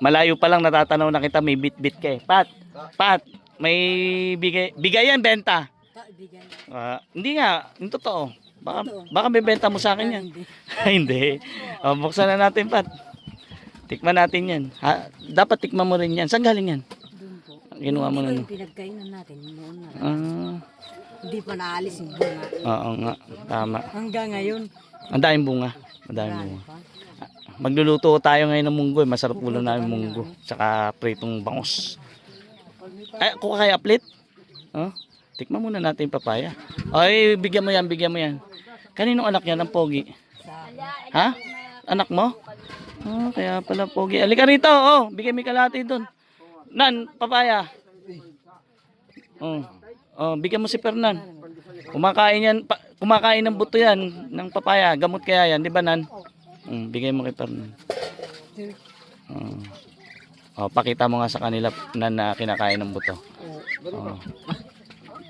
malayo pa lang natatanaw na kita may bit-bit ka eh. Pat, Pat, may bigay, bigay yan, benta. Kaibigan. Ah, hindi nga, yung totoo. Baka, baka bebenta mo sa akin yan. Hindi. hindi. O, buksan na natin, Pat. Tikman natin yan. Ha, dapat tikman mo rin yan. Saan galing yan? Doon po. Ginawa mo na, yung pinagkainan natin noon na. Ah, Hindi pa naalis yung bunga. oo nga, tama. Hanggang ngayon. Ang daming bunga. Ang daming bunga. Magluluto tayo ngayon ng munggo. eh. Masarap ulam namin munggo. Tsaka pritong bangus. Ay, ako kaya aplit? Oh, tikman muna natin yung papaya. Ay, bigyan mo yan, bigyan mo yan. Kaninong anak yan, ang pogi? Ha? Anak mo? Oh, kaya pala pogi. Alika rito, oh. Bigyan mo kalahati doon. Nan, papaya. Oh. Oh, bigyan mo si Fernan. Kumakain yan, pa, kumakain ng buto yan ng papaya. Gamot kaya yan, di ba Nan? Mm, bigay mo kay Fernan. Oh. Oh, pakita mo nga sa kanila na, na kinakain ng buto. Oh.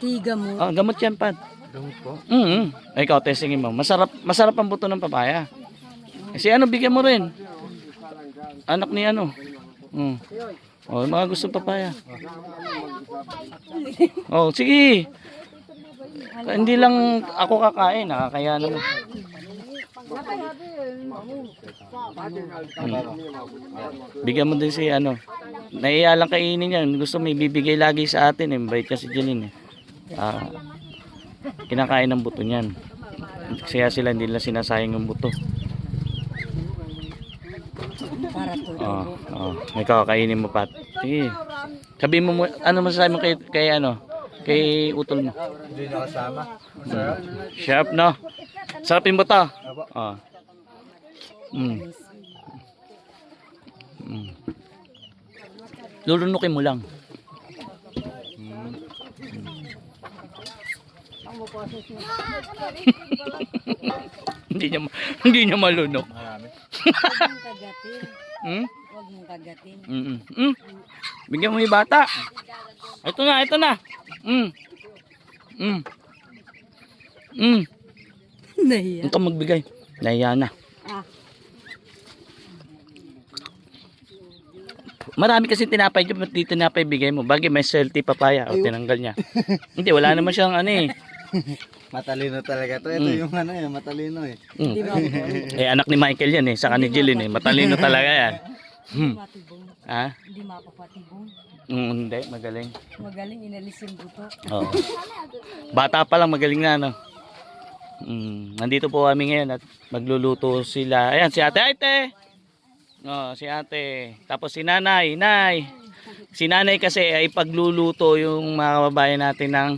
tiga mo. Oh, gamot yan, Pat. Gamot po. Mm. Ay, ikaw testingin mo. Masarap masarap ang buto ng papaya. Eh, si ano bigyan mo rin. Anak ni ano. Mm. Oh, mga gusto papaya. Oh, sige. Hindi lang ako kakain, nakakaya naman. Bigyan mo din si ano. Naiya lang kainin yan. Gusto may bibigay lagi sa atin. Eh. Bait kasi Jeline. Eh. Ah, kinakain ng buto niyan. Kaya sila hindi nila sinasayang yung buto. Oh, oh. May kakakainin mo pat. Sige. Sabi mo, mo ano masasabi mo kay, kay ano? Kay utol mo. Hindi nakasama. Sharp no? Sarap yung buto. Oh. Mm. Mm. Lulunukin mo lang. Mm. hindi niya hindi niya malunok. Marami. Huwag mong kagatin. Hmm? Huwag mong kagatin. Mm. Mm. Bigyan mo yung bata. Ito na, ito na. Mm. Mm. Mm. Nahiya. Ito magbigay. Nahiya na. Ah, Marami kasi tinapay dyan, ba't di tinapay bigay mo? Bagay may salty papaya. O, tinanggal niya. Hindi, wala naman siyang ano eh. Matalino talaga to. Ito Mm. yung ano eh, matalino eh. Mm. di ba? Eh, anak ni Michael yan eh. Saka ni Jeline eh. Matalino talaga yan. Hmm. Matibong. Ha? Hindi mapapatibong. Mm, hindi, magaling. Magaling inalis yung buto. Oo. Bata pa lang, magaling na, no? Mm, nandito po kami ngayon at magluluto sila. Ayan, si ate, ate. Oh, si ate. Tapos si nanay, nay. Si nanay kasi ay pagluluto yung mga kababayan natin ng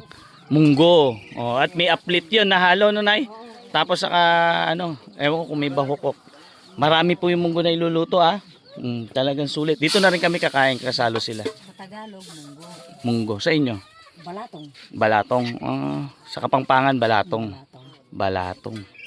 munggo. Oh, at may aplit yun na halo, no, nay? Tapos saka, ano, ewan ko kung may bahukok. Marami po yung munggo na iluluto, ah. Mm, talagang sulit. Dito na rin kami kakain, kasalo sila. Sa Tagalog, munggo. Munggo. Sa inyo? Balatong. Balatong. Ah, sa Kapampangan, balatong. Balatong. Balatong.